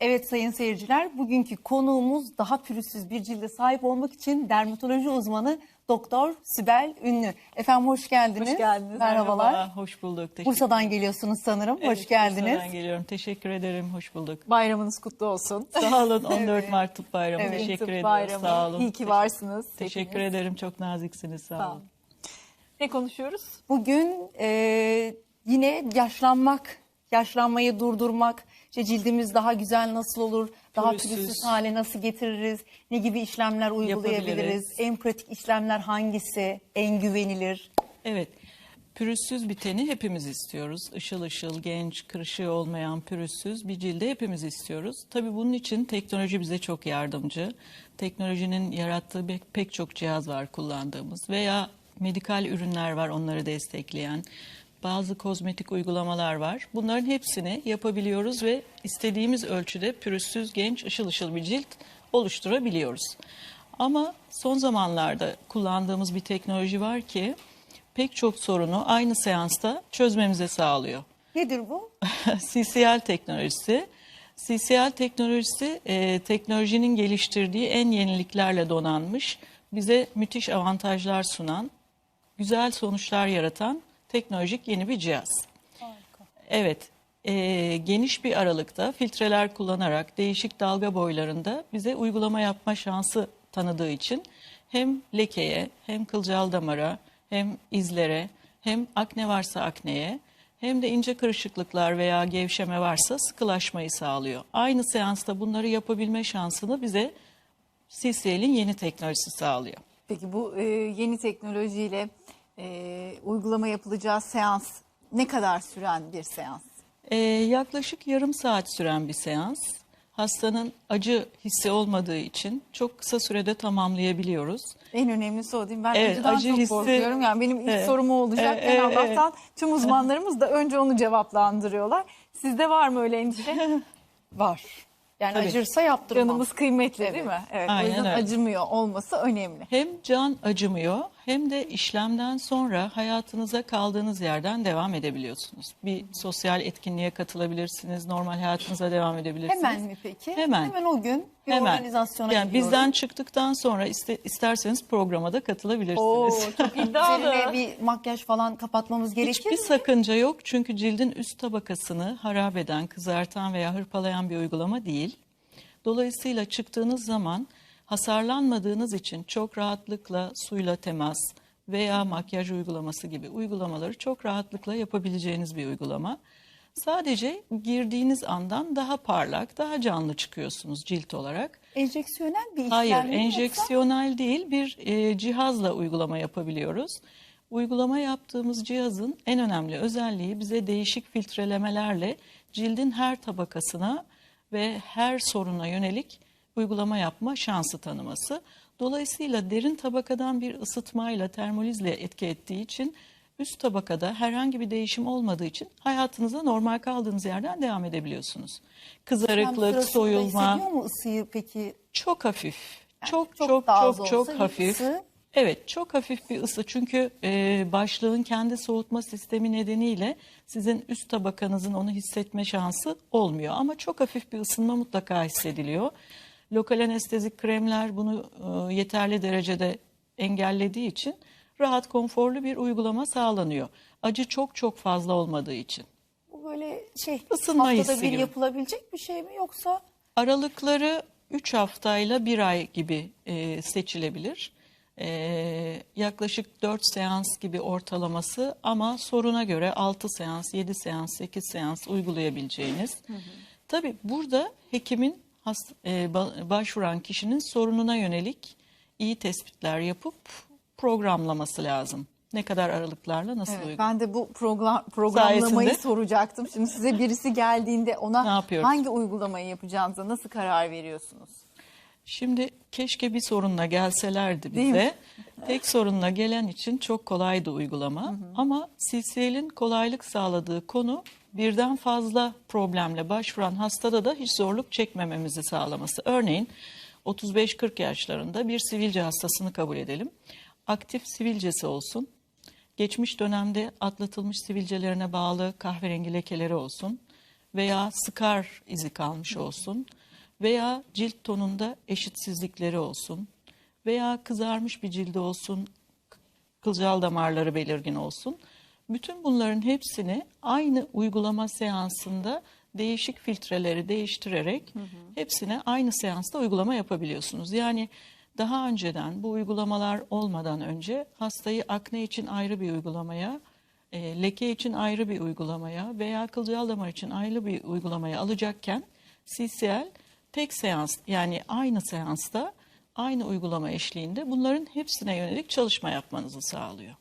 Evet sayın seyirciler, bugünkü konuğumuz daha pürüzsüz bir cilde sahip olmak için dermatoloji uzmanı Doktor Sibel Ünlü. Efendim hoş geldiniz. Hoş geldiniz. Merhabalar. Merhaba, hoş bulduk. Teşekkür Bursa'dan geliyorsunuz sanırım. Evet, hoş geldiniz. Bursa'dan geliyorum. Teşekkür ederim. Hoş bulduk. Bayramınız kutlu olsun. Sağ olun. 14 Mart Tıp Bayramı. Evet. Teşekkür ediyorum. bayramı. Sağ olun. İyi ki varsınız. Teşekkür hepiniz. ederim. Çok naziksiniz. Sağ, Sağ olun. olun. Ne konuşuyoruz? Bugün e, yine yaşlanmak, yaşlanmayı durdurmak, işte cildimiz daha güzel nasıl olur, daha Pürüzsüz. pürüzsüz hale nasıl getiririz, ne gibi işlemler uygulayabiliriz, en pratik işlemler hangisi, en güvenilir? Evet. Pürüzsüz bir teni hepimiz istiyoruz. Işıl ışıl, genç, kırışığı olmayan pürüzsüz bir cilde hepimiz istiyoruz. Tabii bunun için teknoloji bize çok yardımcı. Teknolojinin yarattığı pek çok cihaz var kullandığımız veya medikal ürünler var onları destekleyen. Bazı kozmetik uygulamalar var. Bunların hepsini yapabiliyoruz ve istediğimiz ölçüde pürüzsüz, genç, ışıl ışıl bir cilt oluşturabiliyoruz. Ama son zamanlarda kullandığımız bir teknoloji var ki pek çok sorunu aynı seansta çözmemize sağlıyor. Nedir bu? CCL teknolojisi. CCL teknolojisi e, teknolojinin geliştirdiği en yeniliklerle donanmış, bize müthiş avantajlar sunan, güzel sonuçlar yaratan teknolojik yeni bir cihaz. Evet, e, geniş bir aralıkta filtreler kullanarak değişik dalga boylarında bize uygulama yapma şansı tanıdığı için hem lekeye, hem kılcal damara, hem izlere, hem akne varsa akneye, hem de ince kırışıklıklar veya gevşeme varsa sıkılaşmayı sağlıyor. Aynı seansta bunları yapabilme şansını bize CCL'in yeni teknolojisi sağlıyor. Peki bu e, yeni teknolojiyle e, uygulama yapılacağı seans ne kadar süren bir seans? Ee, yaklaşık yarım saat süren bir seans. Hastanın acı hissi olmadığı için çok kısa sürede tamamlayabiliyoruz. En önemlisi o değil mi? Ben Evet, acıdan acı çok hissi- korkuyorum. Yani benim ilk Evet. sorum o olacak. Evet, evet, Allah'tan tüm uzmanlarımız da önce onu cevaplandırıyorlar. Sizde var mı öyle endişe? Var. Yani Tabii. acırsa yaptırmam. Canımız kıymetli Evet. değil mi? Evet. o Aynen yüzden öyle. acımıyor olması önemli. Hem can acımıyor hem de işlemden sonra hayatınıza kaldığınız yerden devam edebiliyorsunuz. Bir sosyal etkinliğe katılabilirsiniz, normal hayatınıza devam edebilirsiniz. Hemen mi peki? Hemen. Hemen o gün bir Hemen. organizasyona yani gidiyorum. bizden çıktıktan sonra iste- isterseniz programa da katılabilirsiniz. Oo çok iddialı. Bir makyaj falan kapatmamız gerekir Hiçbir mi? sakınca yok çünkü cildin üst tabakasını harap eden, kızartan veya hırpalayan bir uygulama değil. Dolayısıyla çıktığınız zaman hasarlanmadığınız için çok rahatlıkla suyla temas veya makyaj uygulaması gibi uygulamaları çok rahatlıkla yapabileceğiniz bir uygulama. Sadece girdiğiniz andan daha parlak, daha canlı çıkıyorsunuz cilt olarak. Enjeksiyonel bir işlem Hayır, mi yoksa? enjeksiyonel değil bir e, cihazla uygulama yapabiliyoruz. Uygulama yaptığımız cihazın en önemli özelliği bize değişik filtrelemelerle cildin her tabakasına ve her soruna yönelik uygulama yapma şansı tanıması. Dolayısıyla derin tabakadan bir ısıtmayla, termolizle etki ettiği için üst tabakada herhangi bir değişim olmadığı için hayatınıza normal kaldığınız yerden devam edebiliyorsunuz. Kızarıklık, soyulma, Hissediyor mu ısıyı peki? çok hafif. Çok çok çok çok çok, hafif. Evet, çok hafif bir ısı. Çünkü e, başlığın kendi soğutma sistemi nedeniyle sizin üst tabakanızın onu hissetme şansı olmuyor. Ama çok hafif bir ısınma mutlaka hissediliyor. Lokal anestezik kremler bunu e, yeterli derecede engellediği için rahat, konforlu bir uygulama sağlanıyor. Acı çok çok fazla olmadığı için. Bu böyle şey Isınma haftada hissi bir gibi. yapılabilecek bir şey mi yoksa? Aralıkları 3 haftayla 1 ay gibi e, seçilebilir. E, yaklaşık 4 seans gibi ortalaması ama soruna göre 6 seans, 7 seans, 8 seans uygulayabileceğiniz. Tabii burada hekimin hast- e, ba- başvuran kişinin sorununa yönelik iyi tespitler yapıp programlaması lazım. Ne kadar aralıklarla nasıl Evet, uygulamak? ben de bu program, programlamayı Sayesinde. soracaktım. Şimdi size birisi geldiğinde ona hangi uygulamayı yapacağınıza nasıl karar veriyorsunuz? Şimdi keşke bir sorunla gelselerdi bize. Tek sorunla gelen için çok kolaydı uygulama. Ama CCL'in kolaylık sağladığı konu birden fazla problemle başvuran hastada da hiç zorluk çekmememizi sağlaması. Örneğin 35-40 yaşlarında bir sivilce hastasını kabul edelim. Aktif sivilcesi olsun. Geçmiş dönemde atlatılmış sivilcelerine bağlı kahverengi lekeleri olsun. veya skar izi kalmış olsun veya cilt tonunda eşitsizlikleri olsun veya kızarmış bir cildi olsun, kılcal damarları belirgin olsun. Bütün bunların hepsini aynı uygulama seansında değişik filtreleri değiştirerek hepsine aynı seansta uygulama yapabiliyorsunuz. Yani daha önceden bu uygulamalar olmadan önce hastayı akne için ayrı bir uygulamaya, e, leke için ayrı bir uygulamaya veya kılcal damar için ayrı bir uygulamaya alacakken CCL tek seans yani aynı seansta aynı uygulama eşliğinde bunların hepsine yönelik çalışma yapmanızı sağlıyor.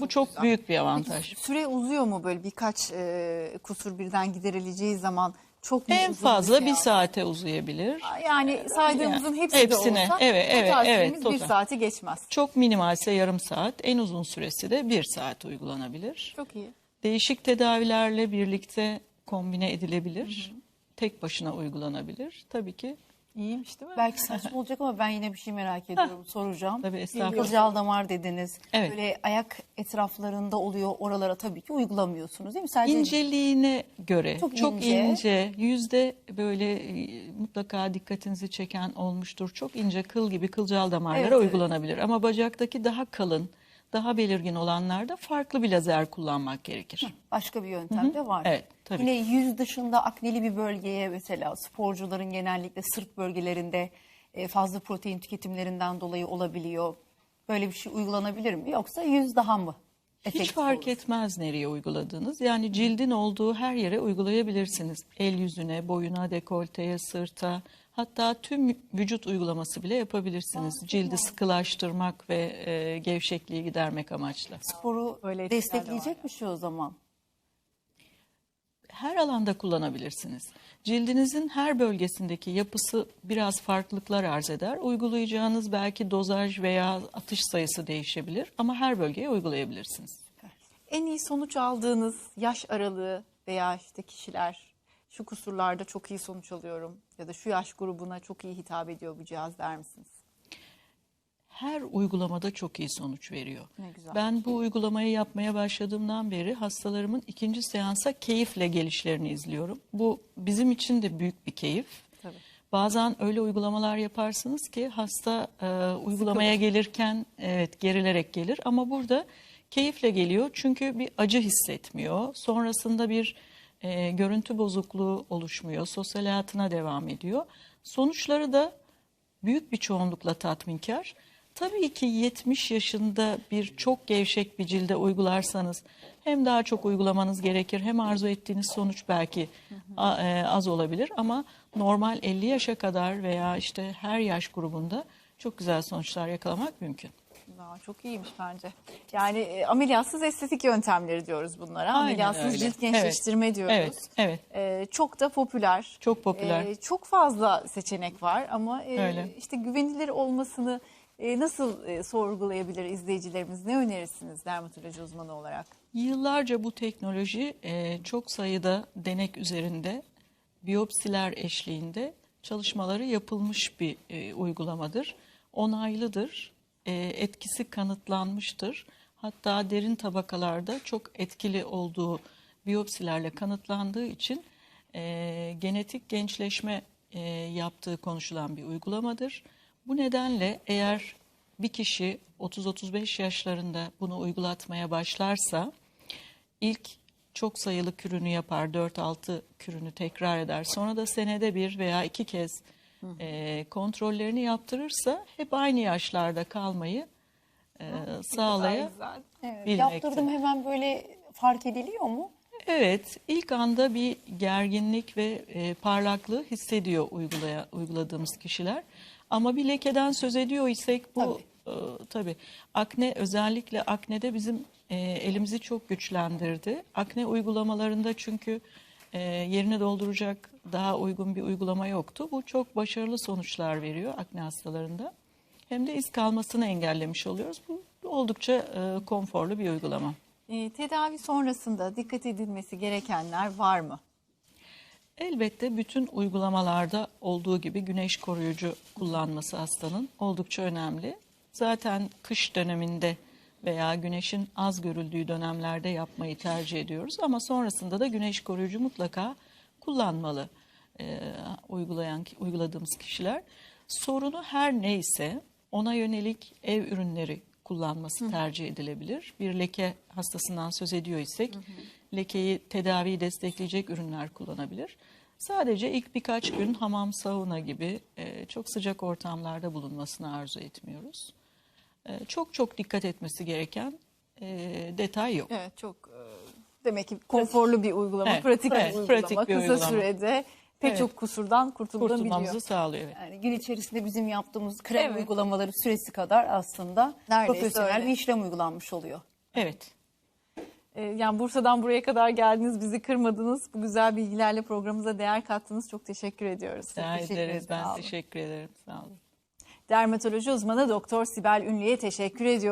Bu çok büyük bir avantaj. Süre uzuyor mu böyle birkaç e, kusur birden giderileceği zaman çok mu En fazla bir seans? saate uzayabilir. Yani saydığımızın Yani hepsi hepsine, de olsa evet, evet, total evet, süremiz bir total. saati geçmez. Çok minimalse yarım saat, en uzun süresi de bir saat uygulanabilir. Çok iyi. Değişik tedavilerle birlikte kombine edilebilir. Tek başına uygulanabilir. Tabii ki İyiymiş değil mi? Belki saçma olacak ama ben yine bir şey merak ediyorum, soracağım. Tabii, estağfurullah. Kılcal damar dediniz. Evet. Böyle ayak etraflarında oluyor, oralara tabii ki uygulamıyorsunuz değil mi? Sadece İnceliğine göre Çok çok, ince. ince. yüzde böyle e, mutlaka dikkatinizi çeken olmuştur. Çok ince kıl gibi kılcal damarlara Evet, evet. uygulanabilir. Ama bacaktaki daha kalın, daha belirgin olanlarda farklı bir lazer kullanmak gerekir. başka bir yöntem de var. Evet, tabii. Yine yüz dışında akneli bir bölgeye mesela sporcuların genellikle sırt bölgelerinde e, fazla protein tüketimlerinden dolayı olabiliyor. Böyle bir şey uygulanabilir mi? Yoksa yüz daha mı? Hiç fark olur? etmez nereye uyguladığınız. Yani cildin olduğu her yere uygulayabilirsiniz. El yüzüne, boyuna, dekolteye, sırta, hatta tüm vücut uygulaması bile yapabilirsiniz. Cildi sıkılaştırmak ve e, gevşekliği gidermek amaçlı. Sporu de destekleyecek bir şey o zaman. Her alanda kullanabilirsiniz. Cildinizin her bölgesindeki yapısı biraz farklılıklar arz eder. Uygulayacağınız belki dozaj veya atış sayısı değişebilir ama her bölgeye uygulayabilirsiniz. En iyi sonuç aldığınız yaş aralığı veya işte kişiler şu kusurlarda çok iyi sonuç alıyorum ya da şu yaş grubuna çok iyi hitap ediyor bu cihaz der misiniz? her uygulamada çok iyi sonuç veriyor. Ne güzel. Ben bu uygulamayı yapmaya başladığımdan beri hastalarımın ikinci seansa keyifle gelişlerini izliyorum. Bu bizim için de büyük bir keyif. Tabii. Bazen öyle uygulamalar yaparsınız ki hasta e, uygulamaya gelirken evet gerilerek gelir ama burada keyifle geliyor çünkü bir acı hissetmiyor. Sonrasında bir e, görüntü bozukluğu oluşmuyor. Sosyal hayatına devam ediyor. Sonuçları da büyük bir çoğunlukla tatminkar. Tabii ki 70 yaşında bir çok gevşek bir cilde uygularsanız hem daha çok uygulamanız gerekir hem arzu ettiğiniz sonuç belki e, az olabilir ama normal 50 yaşa kadar veya işte her yaş grubunda çok güzel sonuçlar yakalamak mümkün. Aa, çok iyiymiş bence. Yani e, ameliyatsız estetik yöntemleri diyoruz bunlara. Aynen ameliyatsız öyle. cilt gençleştirme diyoruz. Evet, evet. E, çok da popüler. Çok popüler. E, çok fazla seçenek var ama e, Öyle. işte güvenilir olmasını e, nasıl e, sorgulayabilir izleyicilerimiz? Ne önerirsiniz dermatoloji uzmanı olarak? Yıllarca bu teknoloji e, çok sayıda denek üzerinde biyopsiler eşliğinde çalışmaları yapılmış bir e, uygulamadır. Onaylıdır, etkisi kanıtlanmıştır. Hatta derin tabakalarda çok etkili olduğu biyopsilerle kanıtlandığı için e, genetik gençleşme e, yaptığı konuşulan bir uygulamadır. Bu nedenle eğer bir kişi 30-35 yaşlarında bunu uygulatmaya başlarsa ilk çok sayılı kürünü yapar, 4-6 kürünü tekrar eder. Sonra da senede bir veya iki kez e, kontrollerini yaptırırsa hep aynı yaşlarda kalmayı e, sağlayabilmektedir. Evet, yaptırdım hemen böyle fark ediliyor mu? Evet, ilk anda bir gerginlik ve e, parlaklığı hissediyor uygulaya, uyguladığımız kişiler. Ama bir lekeden söz ediyor isek bu tabii. tabii akne özellikle aknede bizim e, elimizi çok güçlendirdi. Akne uygulamalarında çünkü e, yerini dolduracak daha uygun bir uygulama yoktu. Bu çok başarılı sonuçlar veriyor akne hastalarında. Hem de iz kalmasını engellemiş oluyoruz. Bu oldukça e, konforlu bir uygulama. E, tedavi sonrasında dikkat edilmesi gerekenler var mı? Elbette bütün uygulamalarda olduğu gibi güneş koruyucu kullanması hastanın oldukça önemli. Zaten kış döneminde veya güneşin az görüldüğü dönemlerde yapmayı tercih ediyoruz ama sonrasında da güneş koruyucu mutlaka kullanmalı e, uygulayan uyguladığımız kişiler. Sorunu her neyse ona yönelik ev ürünleri kullanması tercih edilebilir. Bir leke hastasından söz ediyor isek lekeyi tedaviyi destekleyecek ürünler kullanabilir. Sadece ilk birkaç gün hamam, sauna gibi e, çok sıcak ortamlarda bulunmasını arzu etmiyoruz. E, çok çok dikkat etmesi gereken e, detay yok. Evet çok e, demek ki konforlu bir uygulama, Evet, pratik evet, bir uygulama. pratik bir Kısa uygulama. sürede pek Evet. çok kusurdan kurtulabiliyor. Sağlıyor. Evet. Yani gün içerisinde bizim yaptığımız krem Evet. uygulamaları süresi kadar aslında Neredeyse profesyonel öyle. bir işlem uygulanmış oluyor. evet. E, Yani Bursa'dan buraya kadar geldiniz, bizi kırmadınız. Bu güzel bilgilerle programımıza değer kattınız. Çok teşekkür ediyoruz. Rica teşekkür ederiz. ederim. Ben teşekkür ederim. Sağ olun. Dermatoloji uzmanı Doktor Sibel Ünlü'ye teşekkür ediyoruz.